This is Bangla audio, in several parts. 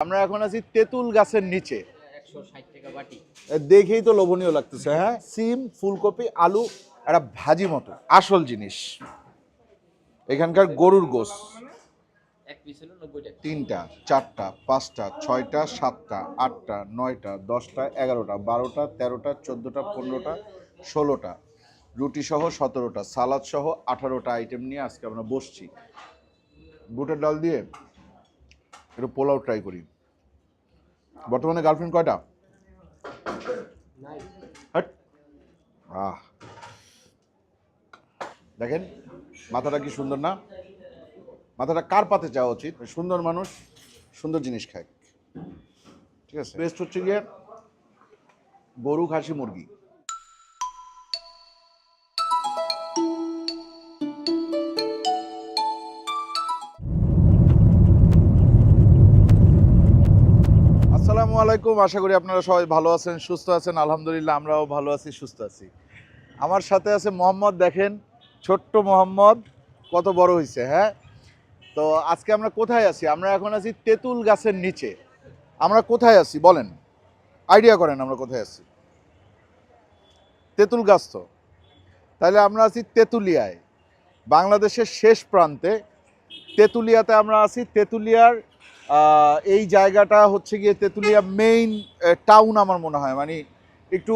আমরা এখন আছি তেঁতুল গাছের নিচে। দেখেই তো লোভনীয় লাগতেছে হ্যাঁ? সিম ফুলকপি আলু একটা ভাজি মতো আসল জিনিস। এখানকার গরুর গোস তিনটা চারটা পাঁচটা ছয়টা সাতটা আটটা নয়টা দশটা এগারোটা বারোটা তেরোটা চোদ্দোটা পনেরোটা ষোলোটা। রুটি সহ সতেরোটা সালাদ সহ আঠারোটা আইটেম নিয়ে আজকে আমরা বসছি। বুটের ডাল দিয়ে? একটু পোলাও ট্রাই করি। বর্তমানে গার্লফ্রেন্ড কয়টা? হাট। আহ। দেখেন মাথাটা কি সুন্দর না? মাথাটা কার পাতে যাওয়া উচিত? সুন্দর মানুষ সুন্দর জিনিস খায়। ঠিক আছে? বেস্ট হচ্ছে গিয়ে গরু খাসি মুরগি। আলাইকুম। আশা করি আপনারা সবাই ভালো আছেন, সুস্থ আছেন। আলহামদুলিল্লাহ, আমরাও ভালো আছি, সুস্থ আছি। আমার সাথে আছে মোহাম্মদ, দেখেন, ছোট্ট মোহাম্মদ, কত বড় হয়েছে হ্যাঁ? তো আজকে আমরা কোথায় আছি? আমরা এখন আছি তেঁতুল গাছের নিচে। আমরা কোথায় আছি? বলেন। আইডিয়া করেন আমরা কোথায় আছি। তেঁতুল গাছ তো। তাহলে আমরা আছি তেঁতুলিয়ায়। বাংলাদেশের শেষ প্রান্তে। তেঁতুলিয়াতে আমরা আছি, তেঁতুলিয়ার এই জায়গাটা হচ্ছে গিয়ে তেঁতুলিয়া মেইন টাউন আমার মনে হয় মানে একটু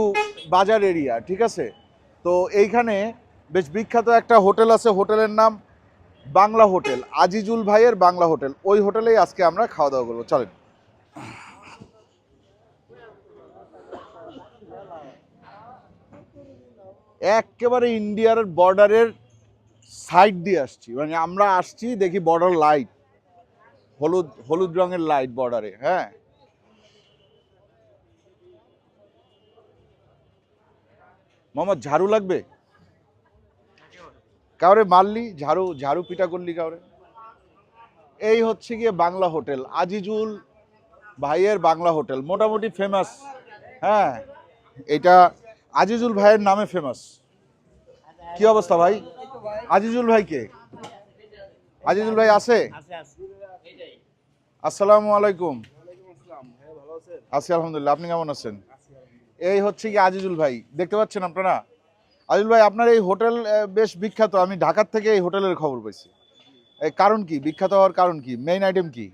বাজার এরিয়া ঠিক আছে? তো এইখানে বেশ বিখ্যাত একটা হোটেল আছে, হোটেলের নাম বাংলা হোটেল, আজিজুল ভাইয়ের বাংলা হোটেল। ওই হোটেলেই আজকে আমরা খাওয়া দাওয়া করব, চলেন। একেবারে ইন্ডিয়ার বর্ডারের সাইড দিয়ে আসছি মানে আমরা আসছি, দেখি বর্ডার লাইট হলুদ হলুদ রঙের লাইট বর্ডারে হ্যাঁ। মোহাম্মদ, ঝাড়ু লাগবে? কাউরে মারলি? ঝাড়ু ঝাড়ু পিটা করলি কাউরে? এই হচ্ছে গিয়ে বাংলা হোটেল, আজিজুল ভাইয়ের বাংলা হোটেল, মোটামুটি ফেমাস হ্যাঁ। এটা আজিজুল ভাইয়ের নামে ফেমাস কি অবস্থা ভাই? আজিজুল ভাই কে? আজিজুল ভাই আছে। আসসালামু আলাইকুম। আছি আলহামদুলিল্লাহ। আপনি কেমন আছেন? এই হচ্ছে কি আজিজুল ভাই। দেখতে পাচ্ছেন আপনারা? আজিজুল ভাই আপনার এই হোটেল বেশ বিখ্যাত। আমি ঢাকার থেকে এই হোটেলের খবর পাইছি। এই কারণ কি? বিখ্যাত হওয়ার কারণ কি? মেইন আইটেম কি?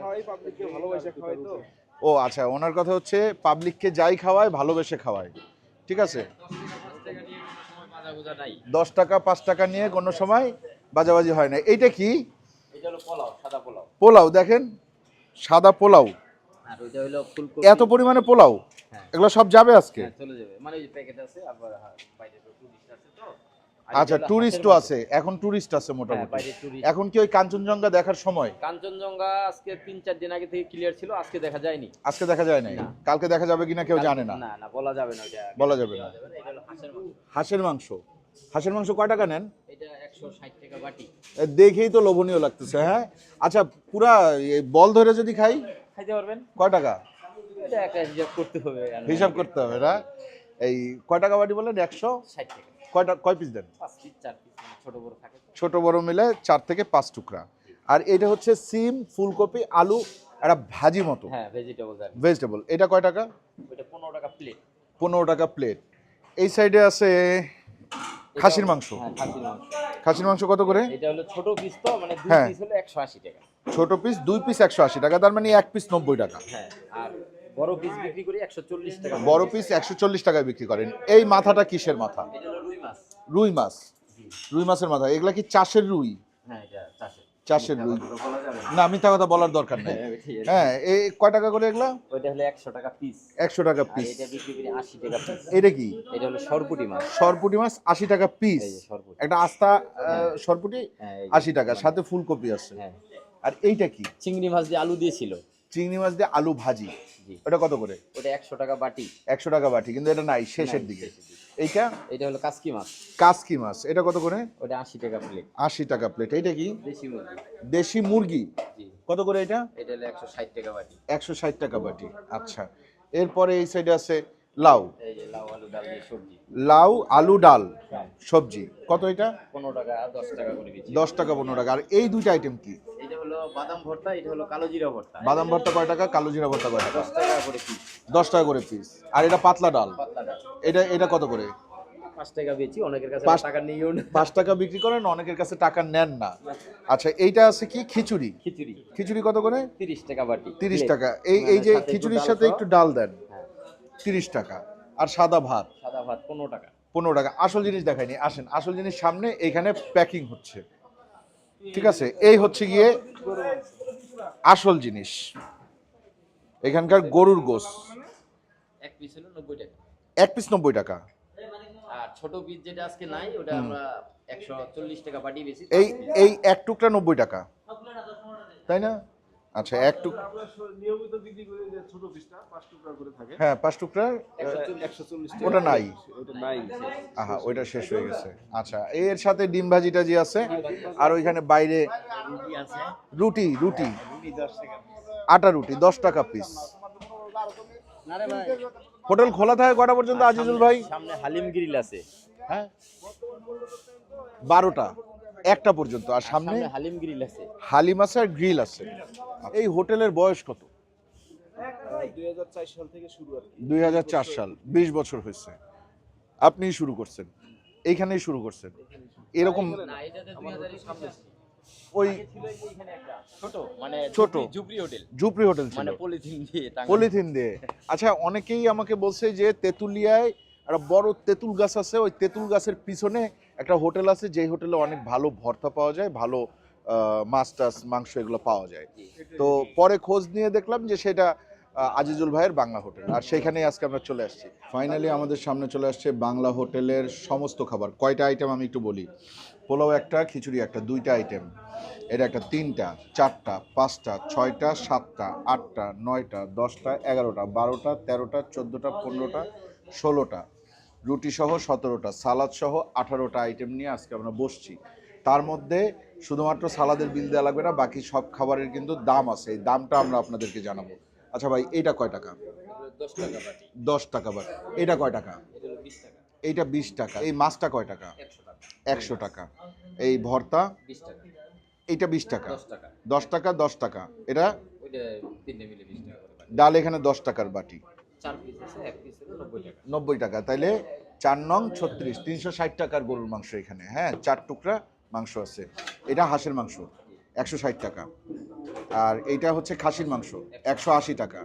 খাওয়াই পাবলিককে ভালোবাসা খাওয়াই তো। ও আচ্ছা ওনার কথা হচ্ছে পাবলিককে যাই খাওয়ায় ভালোবেসে খাওয়ায়। ঠিক আছে? মাজা বোঝা নাই। দশ টাকা পাঁচ টাকা নিয়ে কোনো সময় বাজাবাজি হয় না। এইটা কি? পোলাও সাদা পোলাও। পোলাও দেখেন। সাদা পোলাও। এত পরিমাণে পোলাও? হ্যাঁ। এগুলো সব যাবে আজকে? হ্যাঁ, মানে হ্যাঁ, আচ্ছা টুরিস্টও আছে। এখন টুরিস্ট আছে মোটামুটি। এখন কি ওই কাঞ্চনজঙ্ঘা দেখার সময়? কাঞ্চনজঙ্ঘা আজকে তিন চার দিন আগে থেকে ক্লিয়ার ছিল আজকে দেখা যায়নি। আজকে দেখা যায় নাই? না। কালকে দেখা যাবে কিনা কেউ জানে না। না না বলা যাবে না বলা যাবে না। হাঁসের মাংস। হাঁসের মাংস কয় টাকা নেন? টাকা বাটি। দেখেই তো লোভনীয় লাগতেছে হ্যাঁ? আচ্ছা পুরা বল ধরে যদি খাই। খাইতে পারবেন। কয় টাকা? হিসাব করতে হবে হিসাব করতে হবে না? এই কয় টাকা বাটি বলেন একশো? ষাট টাকা। কয়টা কয় পিস দেন? পাঁচ পিস চার পিস মানে ছোট বড় থাকে তো। ছোট বড় মিলে চার থেকে পাঁচ টুকরা। আর এটা হচ্ছে সিম ফুলকপি আলু একটা ভাজি মতো। হ্যাঁ ভেজিটেবল ভেজিটেবল এটা কয় টাকা? পনেরো টাকা প্লেট পনেরো টাকা প্লেট এই সাইডে আছে খাসির মাংস? হ্যাঁ খাসির মাংস। কত করে? এটা হলো ছোট পিস তো মানে দুই হ্যাঁ। পিস হলো একশো আশি টাকা। ছোট পিস দুই পিস একশো আশি টাকা তার মানে এক পিস নব্বই টাকা। হ্যাঁ আর বড় পিস বিক্রি করি একশো চল্লিশ টাকা। বড় পিস একশো চল্লিশ টাকায় বিক্রি করেন। এই মাথাটা কিসের মাথা? এটা হলো রুই মাছ। রুই মাছ। রুই মাছের মাথা এগুলা কি চাষের রুই? হ্যাঁ এটা চাষের রুই। না। মিথ্যা কথা বলার দরকার নেই। হ্যাঁ। হ্যাঁ এই কয় টাকা করে এগুলা? ওইটা হলো একশো টাকা পিস একশো টাকা পিস এটা বিক্রি করি আশি টাকা পিস এটা কি? এটা হলো সরপুটি মাছ। সরপুটি মাছ আশি টাকা পিস সরপুটি। একটা আস্তা সরপুটি হ্যাঁ এই যে। আশি টাকা সাথে ফুলকপি আছে। হ্যাঁ। আর এইটা কি? চিংড়ি মাছ দিয়ে আলু দিয়েছিল। চিংড়ি মাছ দিয়ে আলু ভাজি। ওটা কত করে? ওটা একশো টাকা বাটি। একশো টাকা বাটি কিন্তু এটা নাই শেষের দিকে। এইটা? এটা হলো কাসকি মাছ। কাসকি মাছ। এটা কত করে? ওটা আশি টাকা প্লেট আশি টাকা প্লেট এইটা কি? দেশি মুরগি। দেশি মুরগি? জি। কত করে এটা? এটা হলো একশো ষাট টাকা বাটি। একশো ষাট টাকা বাটি। আচ্ছা। এরপরে এই সাইডে আছে লাউ। লাউ আলু ডাল সবজি। লাউ আলু ডাল সবজি। কত এটা? পনেরো টাকা দশ টাকা করে দশ টাকা পনেরো টাকা। আর এই দুইটা আইটেম কি? এটা হলো বাদাম ভর্তা এটা হলো কালো জিরা ভর্তা। বাদাম ভর্তা কয় টাকা? কালো জিরা ভর্তা কয় টাকা? দশ টাকা করে পিস দশ টাকা করে পিস আর এটা পাতলা ডাল? এটা এটা কত করে? পাঁচ টাকা বেচি অনেকের কাছে টাকা নিয়েও পাঁচ টাকা বিক্রি করেন অনেকের কাছে টাকা নেন না। আচ্ছা এইটা আছে কি? খিচুড়ি? খিচুড়ি। খিচুড়ি কত করে? তিরিশ টাকা বাটি। তিরিশ টাকা। এই এই মানে যে খিচুড়ির সাথে একটু ডাল দেন। তিরিশ টাকা। আর সাদা ভাত? সাদা ভাত পনেরো টাকা। পনেরো টাকা। আসল জিনিস দেখায়নি আসেন আসল জিনিস সামনে এখানে প্যাকিং হচ্ছে। ঠিক আছে? এই হচ্ছে গিয়ে আসল জিনিস। এখানকার গরুর গোস এক পিস হলো নব্বই টাকা। এক পিস নব্বই টাকা। আর ছোট পিস যেটা আজকে নাই ওটা আমরা একশো চল্লিশ টাকা বাটি বেশি এই এই এক টুকরা নব্বই টাকা। তাই না? আচ্ছা এক টুক নিয়মিত বিক্রি করি যে ছোট পিসটা পাঁচ টুকরা করে থাকে। হ্যাঁ পাঁচ টুকরা ওটা নাই। ওটা নাই আহা ওইটা শেষ হয়ে গেছে। আচ্ছা এর সাথে ডিম ভাজিটা যে আছে আর ওইখানে বাইরে রুটি রুটি রুটি। রুটি দশ টাকা আটা রুটি দশ টাকা পিস হোটেল খোলা থাকে কটা পর্যন্ত আজিজুল ভাই? সামনে হালিম গ্রিল আছে। হ্যাঁ। বারোটা। একটা পর্যন্ত। আর সামনে হালিম গ্রিল আছে। হালিম আছে আর গ্রিল আছে। এই হোটেলের বয়স কত? দুই হাজার চার সাল বিশ বছর হয়েছে। আপনি শুরু করছেন। এইখানেই শুরু করছেন। এরকম ওই ছোট মানে ছোট। ঝুপড়ি হোটেল। মানে পলিথিন দিয়ে পলিথিন দিয়ে। আচ্ছা অনেকেই আমাকে বলছে যে তেঁতুলিয়ায় একটা বড় তেঁতুল গাছ আছে। ওই তেঁতুল গাছের পিছনে একটা হোটেল আছে যেই হোটেলে অনেক ভালো ভর্তা পাওয়া যায় ভালো মাছ টাছ মাংস এগুলো পাওয়া যায়। তো পরে খোঁজ নিয়ে দেখলাম যে সেটা আজিজুল ভাইয়ের বাংলা হোটেল। আর সেখানেই আজকে আমরা চলে আসছি। ফাইনালি আমাদের সামনে চলে আসছে বাংলা হোটেলের সমস্ত খাবার। কয়টা আইটেম আমি একটু বলি? পোলাও একটা খিচুড়ি একটা দুইটা আইটেম এটা একটা তিনটা চারটা পাঁচটা ছয়টা সাতটা আটটা নয়টা দশটা এগারোটা বারোটা তেরোটা চোদ্দোটা পনেরোটা ষোলোটা। রুটি সহ সতেরোটা সালাদ সহ আঠারোটা আইটেম নিয়ে আজকে আমরা বসছি। তার মধ্যে শুধুমাত্র সালাদের বিল দেওয়া লাগবে না বাকি সব খাবারের কিন্তু দাম আছে। এই দামটা আমরা আপনাদেরকে জানাব। আচ্ছা ভাই এইটা কয় টাকা? দশ টাকা বাটি। এটা কয় টাকা? এটা এইটা বিশ টাকা। এই মাছটা কয় টাকা? একশো টাকা। এই ভর্তা? এইটা বিশ টাকা। দশ টাকা। দশ টাকা এটা? ডাল এখানে দশ টাকার বাটি। নব্বই টাকা। তাইলে চার নং ছত্রিশ তিনশো ষাট টাকার গরুর মাংস এখানে। হ্যাঁ চার টুকরা মাংস আছে। এটা হাঁসের মাংস একশো ষাট টাকা। আর এইটা হচ্ছে খাসির মাংস একশো আশি টাকা।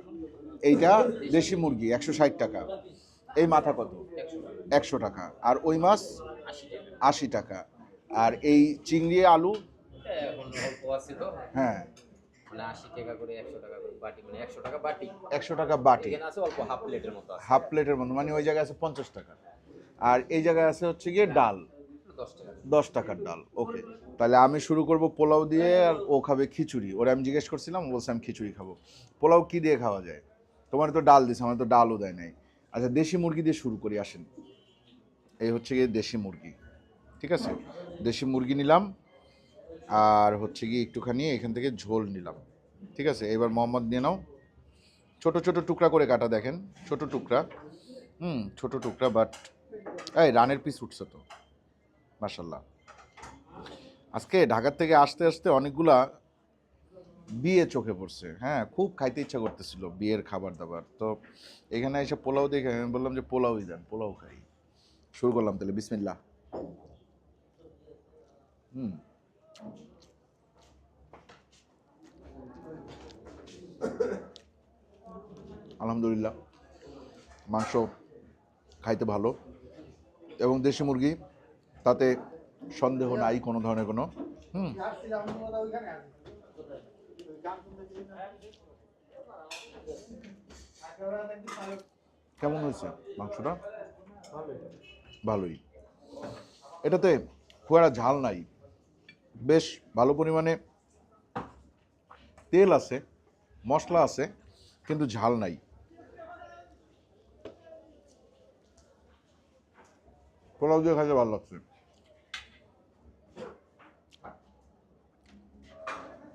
এইটা দেশি মুরগি একশো ষাট টাকা। এই মাথা কত? একশো টাকা। আর ওই মাছ? আশি টাকা। আর এই চিংড়ি আলু? হ্যাঁ। আশি টাকা করে একশো টাকা করে বাটি মানে একশো টাকা বাটি। একশো টাকা বাটি। এখানে আছে অল্প হাফ প্লেটের মতো হাফ প্লেটের মতো মানে ওই জায়গায় আছে পঞ্চাশ টাকা। আর এই জায়গায় আছে হচ্ছে গিয়ে ডাল। দশ টাকার ডাল ওকে। তাহলে আমি শুরু করব পোলাও দিয়ে আর ও খাবে খিচুড়ি। ওরা আমি জিজ্ঞেস করছিলাম বলছে আমি খিচুড়ি খাব। পোলাও কি দিয়ে খাওয়া যায়? তোমার তো ডাল দিছে আমার তো ডালও দেয় নাই। আচ্ছা দেশি মুরগি দিয়ে শুরু করি আসেন। এই হচ্ছে গিয়ে দেশি মুরগি। ঠিক আছে? দেশি মুরগি নিলাম। আর হচ্ছে গিয়ে একটুখানি এখান থেকে ঝোল নিলাম। ঠিক আছে? এবার মোহাম্মদ নিয়ে নাও। ছোটো ছোটো টুকরা করে কাটা দেখেন। ছোট টুকরা। হুম, ছোট টুকরা বাট এই রানের পিস উঠছে তো। মাসাল্লাহ আজকে ঢাকার থেকে আসতে আসতে অনেকগুলা বিয়ে চোখে পড়ছে। হ্যাঁ খুব খাইতে ইচ্ছা করতেছিল বিয়ের খাবার দাবার। তো এখানে এসে পোলাও দেখে আমি বললাম যে, পোলাওই দেন, পোলাও খাই। শুরু করলাম তাহলে। বিসমিল্লা হুম। আলহামদুলিল্লাহ। মাংস খাইতে ভালো। এবং দেশি মুরগি, তাতে সন্দেহ নাই কোনো ধরনের কোনো। হুম। কেমন হয়েছে মাংসটা? ভালোই। এটাতে খুব একটা ঝাল নাই। বেশ ভালো পরিমাণে তেল আছে, মশলা আছে, কিন্তু ঝাল নাই। পোলাও দিয়ে খাইতে ভালো লাগছে।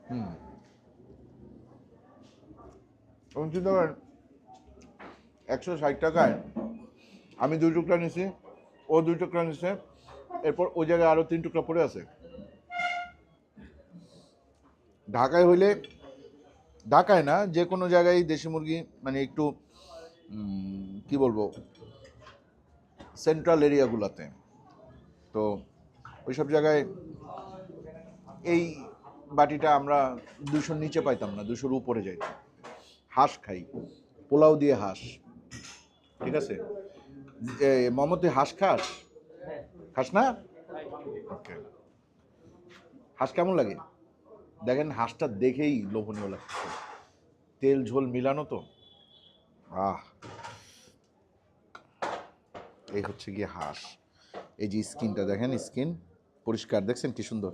হুম। চিন্তা করেন, একশো ষাট টাকায় আমি দুই টুকরা নিছি, ও দুই টুকরা নিছে, এরপর ওই জায়গায় আরও তিন টুকরা পড়ে আছে। ঢাকায় হইলে ঢাকায় না, যে কোনো জায়গায় দেশি মুরগি মানে একটু কি বলব সেন্ট্রাল এরিয়াগুলোতে তো ওইসব জায়গায় এই বাটিটা আমরা দুশোর নিচে পাইতাম না, দুশোর উপরে যাইত হাঁস খাই, পোলাও দিয়ে হাঁস, ঠিক আছে? মোহাম্মদ হাঁস খাস? খাস না? ওকে হাঁস কেমন লাগে? দেখেন হাঁসটা দেখেই লোভনীয় লাগছে। তেল ঝোল মিলানো তো? আহ! এই হচ্ছে গিয়ে হাঁস। এই যে স্কিনটা দেখেন, স্কিন পরিষ্কার, দেখছেন কি সুন্দর?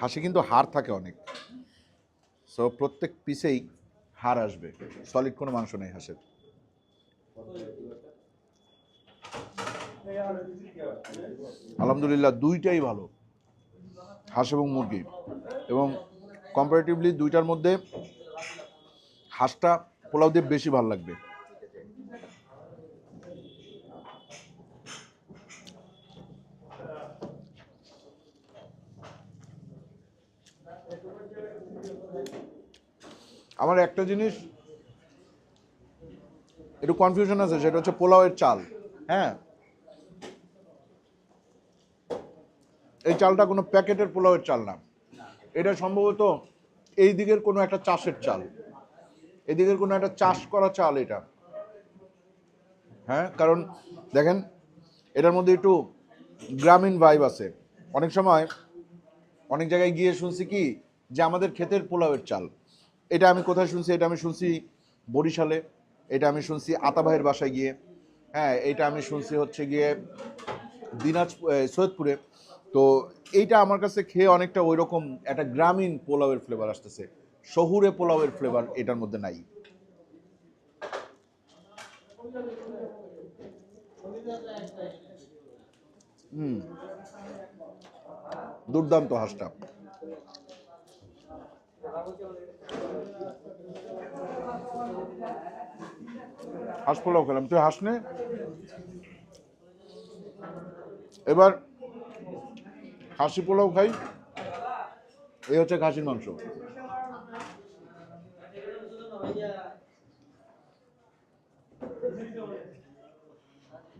হাঁসে কিন্তু হাড় থাকে অনেক। সো প্রত্যেক পিসেই হাড় আসবে। সলিড কোনো মাংস নেই হাঁসের। আলহামদুলিল্লাহ, দুইটাই ভালো। হাঁস এবং মুরগি। এবং কম্পারেটিভলি দুইটার মধ্যে হাঁসটা পোলাও দিয়ে বেশি ভালো লাগবে। আমার একটা জিনিস, একটু কনফিউশন আছে, সেটা হচ্ছে পোলাওয়ের চাল। হ্যাঁ? এই চালটা কোনো প্যাকেটের পোলাওয়ের চাল না। এটা সম্ভবত এই দিকের কোনো একটা চাষের চাল। এদিকের কোনো একটা চাষ করা চাল এটা। হ্যাঁ কারণ দেখেন, এটার মধ্যে একটু গ্রামীণ ভাইব আছে। অনেক সময় অনেক জায়গায় গিয়ে শুনছি কি যে আমাদের ক্ষেতের পোলাওয়ের চাল। এটা আমি কোথায় শুনছি? এটা আমি শুনছি বরিশালে, এটা আমি শুনছি আতাভাইয়ের বাসায় গিয়ে। হ্যাঁ এটা আমি শুনছি হচ্ছে গিয়ে দিনাজপুর সৈয়দপুরে। তো এইটা আমার কাছে খেয়ে অনেকটা ওই রকম একটা গ্রামীণ পোলাওয়ের ফ্লেভার আসতেছে। শহুরে পোলাওয়ের ফ্লেভার এটার মধ্যে নাই। হুম। দুর্দান্ত হাঁসটা। হাঁস পোলাও খেলাম। তুই হাঁস নে। এবার খাসি পোলাও খাই। এই হচ্ছে খাসির মাংস।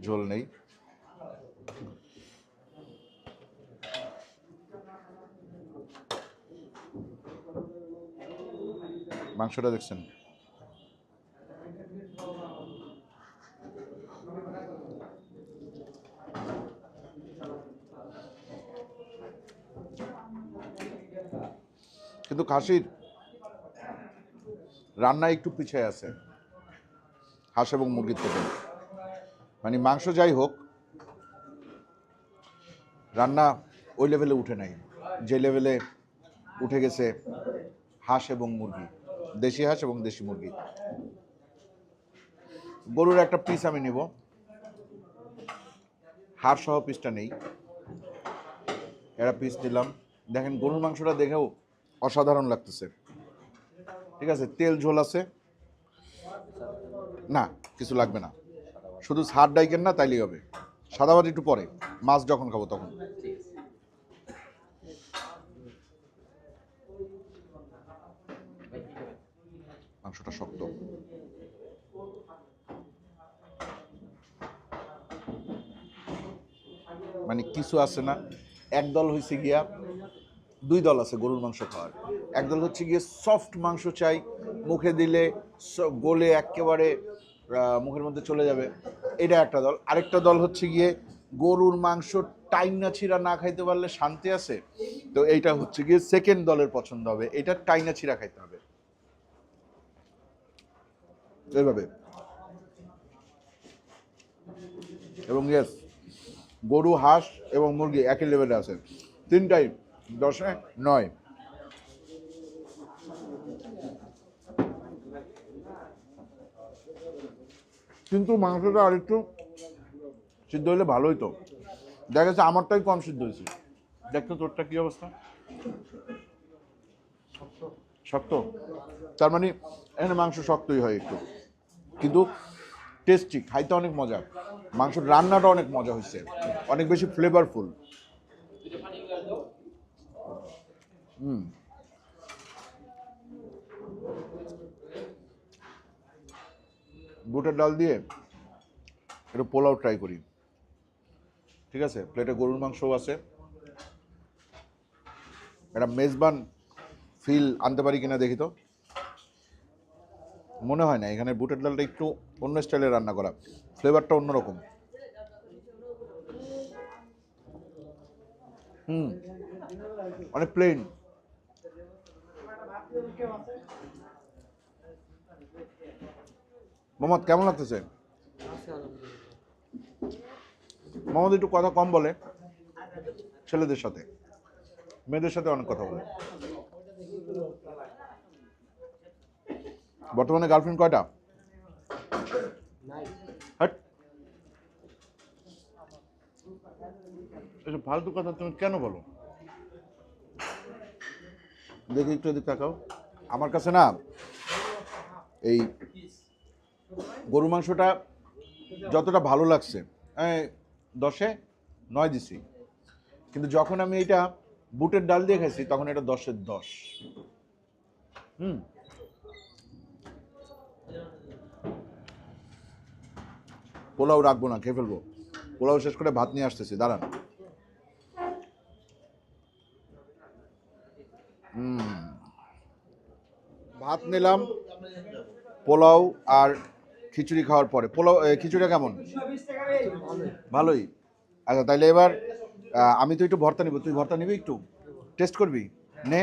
ঝোল নেই। মাংসটা দেখছেন? কিন্তু খাসির রান্না একটু পিছিয়ে আছে, হাঁস এবং মুরগির থেকে। মানে মাংস যাই হোক, রান্না ওই লেভেলে উঠে নাই। যে লেভেলে উঠে গেছে হাঁস এবং মুরগি, দেশি হাঁস এবং দেশি মুরগি। গরুর একটা পিস আমি নিব। হাড় সহ পিসটা নেই। একটা পিস দিলাম দেখেন গরুর মাংসটা দেখেও অসাধারণ লাগতেছে। ঠিক আছে, তেল ঝোল আছে। না, কিছু লাগবে না। শুধু সার ডাইকেন না, তাইলেই হবে। সাদা ভাত একটু পরে, মাছ যখন খাব তখন। মাংসটা শক্ত। মানে কিছু আছে না, একদল হয়েছে গিয়া দুই দল আছে, গরুর মাংস খাওয়ার। একদল হচ্ছে গিয়ে সফট মাংস চাই, মুখে দিলে গলে একেবারে মুখের মধ্যে চলে যাবে। এটা একটা দল। আরেকটা দল হচ্ছে গিয়ে গরুর মাংস টাইনা ছিঁড়া না খাইতে পারলে শান্তি আছে, তো এইটা হচ্ছে গিয়ে সেকেন্ড দলের পছন্দ হবে। এটা টাইনা ছিঁড়া খাইতে হবে। এইভাবে। এবং ইয়েস গরু, হাঁস এবং মুরগি একই লেভেলে আছে। তিনটাই দশে? নয়। কিন্তু মাংসটা আরেকটু সিদ্ধ হলে ভালোই তো দেখা যাচ্ছে আমারটাই কম সিদ্ধ হয়েছে। দেখতো তোরটা কি অবস্থা? শক্ত। তার মানে এখানে মাংস শক্তই হয় একটু। কিন্তু টেস্টি খাইতে অনেক মজা। মাংসের রান্নাটা অনেক মজা হয়েছে অনেক বেশি ফ্লেভারফুল হুম। বুটের ডাল দিয়ে একটু পোলাও ট্রাই করি। ঠিক আছে? প্লেটে গরুর মাংসও আছে। একটা মেজবান ফিল আনতে পারি কিনা দেখি তো। মনে হয় না, এখানে বুটের ডালটা একটু অন্য স্টাইলে রান্না করা। ফ্লেভারটা অন্যরকম। হুম। অনেক প্লেন মোহাম্মদ, কেমন লাগতেছে? মোহাম্মদ, একটু কথা কম বলে। ছেলেদের সাথে। মেয়েদের সাথে অনেক কথা বলে। বর্তমানে গার্লফ্রেন্ড কয়টা? ফালতু কথা তুমি কেন বলো? দেখি একটু এদিক তাকাও। আমার কাছে না এই গরু মাংসটা যতটা ভালো লাগছে দশে নয় দিছি। কিন্তু যখন আমি এটা বুটের ডাল দিয়ে খাইছি, তখন এটা দশের দশ। হুম। পোলাও রাখব না, খেয়ে ফেলব। পোলাও শেষ করে ভাত নিয়ে আসতেছি, দাঁড়ান। ভাত নিলাম পোলাও আর খিচুড়ি খাওয়ার পরে। পোলাও এ, খিচুড়িটা কেমন? ভালোই। আচ্ছা তাইলে এবার আমি তো একটু ভর্তা নিব। তুই ভর্তা নিবি একটু? টেস্ট করবি? নে।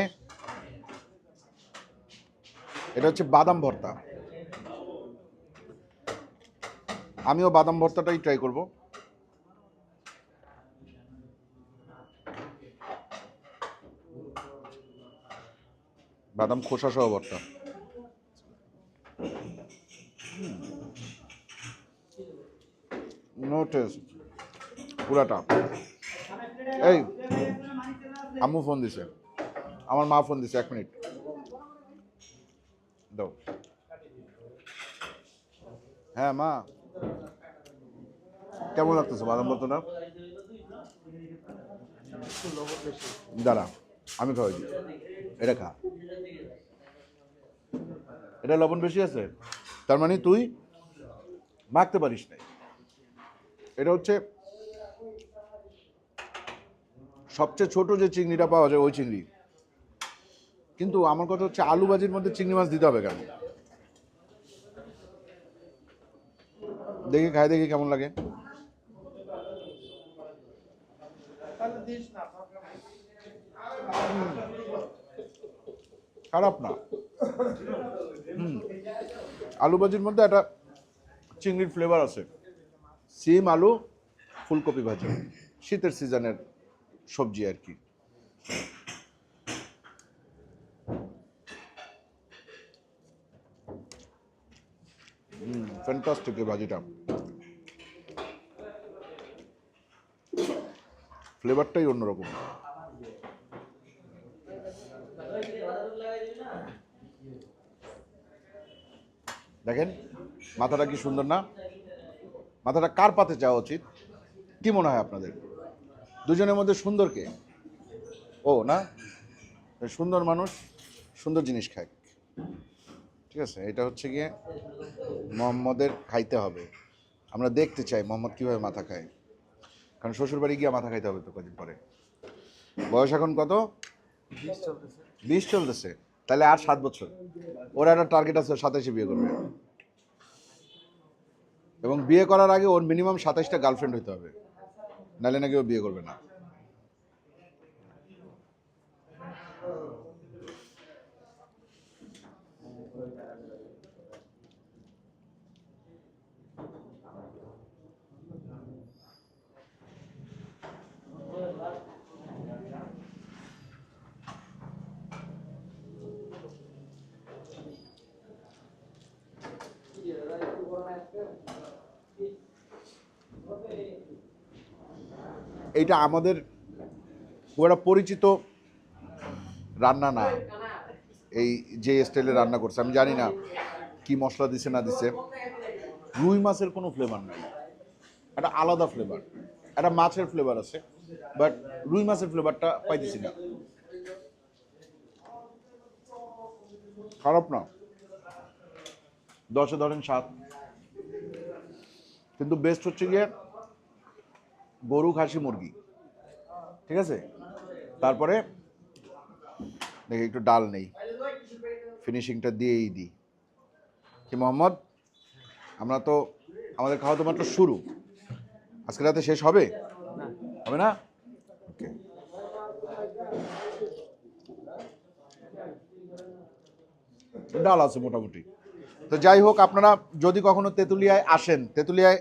এটা হচ্ছে বাদাম ভর্তা। আমিও বাদাম ভর্তাটাই ট্রাই করব। বাদাম খোসা সহ ভর্তা। নো টেস্ট, পুরাটা। এই, আম্মু ফোন দিছে। আমার মা ফোন দিছে, এক মিনিট। দাও। হ্যাঁ মা। কেমন লাগতেছে বাদাম ভর্তাটা? দাঁড়া, আমি খাওয়াই এটা খা। এটা লবণ বেশি আছে? তার মানে তুই মাখতে পারিস নাই। এটা হচ্ছে সবচেয়ে ছোট যে চিংড়িটা পাওয়া যায় ওই চিংড়ি। কিন্তু আমার কথা হচ্ছে আলু ভাজির মধ্যে চিংড়ি মাছ দিতে হবে কেন? দেখি, খাই দেখি কেমন লাগে। খারাপ না। আলু ভাজির মধ্যে একটা চিংড়ির ফ্লেভার আছে। সিম আলু, ফুলকপি ভাজি। শীতের সিজনের সবজি আর কি। ভাজিটা। ফ্লেভারটাই অন্যরকম। দেখেন মাথাটা কি সুন্দর না? মাথাটা কার পাতে যাওয়া উচিত? কি মনে হয় আপনাদের? দুজনের মধ্যে সুন্দর কে? ও না? সুন্দর মানুষ সুন্দর জিনিস খায়। ঠিক আছে এটা হচ্ছে গিয়ে মোহাম্মদের খাইতে হবে। আমরা দেখতে চাই মোহাম্মদ কীভাবে মাথা খায়। কারণ শ্বশুরবাড়ি গিয়ে মাথা খাইতে হবে তো কদিন পরে। বয়স এখন কত? বিশ চলতেছে। তাহলে আর সাত বছর। ওরা একটা টার্গেট আছে সাতাশে বিয়ে করবে। এবং বিয়ে করার আগে ওর মিনিমাম সাতাশটা গার্লফ্রেন্ড হইতে হবে। নাহলে নাকি ও বিয়ে করবে না। এইটা আমাদের খুব একটা পরিচিত রান্না না। এই যে স্টাইলে রান্না করছে, আমি জানি না কি মশলা দিছে, না দিছে। রুই মাছের কোনো ফ্লেভার নাই। একটা আলাদা ফ্লেভার একটা মাছের ফ্লেভার আছে বাট রুই মাছের ফ্লেভারটা পাইতেছি না। খারাপ না। দশে ধরেন সাত। কিন্তু বেস্ট হচ্ছে গিয়ে গরু, খাসি, মুরগি। ঠিক আছে? তারপরে, দেখি একটু ডাল নেই। ফিনিশিংটা দিয়েই দিই। কি মোহাম্মদ? আমরা তো, আমাদের খাওয়া তো মাত্র শুরু। আজকে রাতে শেষ হবে? হবে না? ওকে ডাল আছে মোটামুটি। তো যাই হোক, আপনারা যদি কখনো তেঁতুলিয়ায় আসেন, তেঁতুলিয়ায়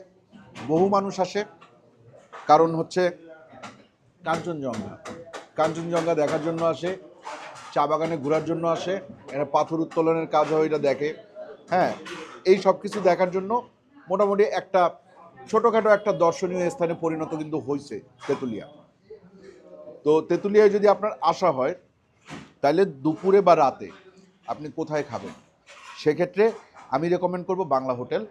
বহু মানুষ আসে। কারণ হচ্ছে কাঞ্চনজঙ্ঘা। কাঞ্চনজঙ্ঘা দেখার জন্য আসে, চা বাগানে ঘোরার জন্য আসে এরা পাথর উত্তোলনের কাজ হয় এটা দেখে। হ্যাঁ এই সব কিছু দেখার জন্য মোটামুটি একটা ছোটোখাটো একটা দর্শনীয় স্থানে পরিণত কিন্তু হয়েছে তেঁতুলিয়া। তো তেঁতুলিয়ায় যদি আপনার আসা হয়, তাহলে দুপুরে বা রাতে আপনি কোথায় খাবেন? সেক্ষেত্রে আমি রেকমেন্ড করব বাংলা হোটেল,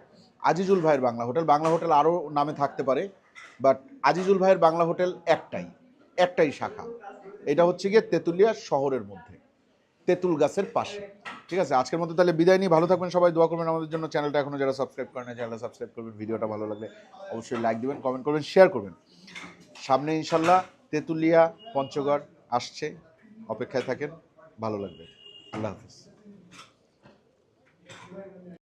আজিজুল ভাইয়ের বাংলা হোটেল। বাংলা হোটেল আরও নামে থাকতে পারে। বাট আজিজুল ভাইয়ের বাংলা হোটেল একটাই একটাই শাখা। এটা হচ্ছে গিয়ে তেঁতুলিয়া শহরের মধ্যে, তেঁতুল গাছের পাশে। ঠিক আছে? আজকের মতো তাহলে বিদায় নিয়ে ভালো থাকবেন সবাই, দোয়া করবেন আমাদের জন্য। চ্যানেলটা এখনও যারা সাবস্ক্রাইব করেন না চ্যানেলটা সাবস্ক্রাইব করবেন। ভিডিওটা ভালো লাগলে অবশ্যই লাইক দিবেন কমেন্ট করবেন শেয়ার করবেন। সামনে ইনশাল্লাহ তেঁতুলিয়া, পঞ্চগড় আসছে। অপেক্ষায় থাকেন। ভালো লাগবে। আল্লাহ হাফিজ।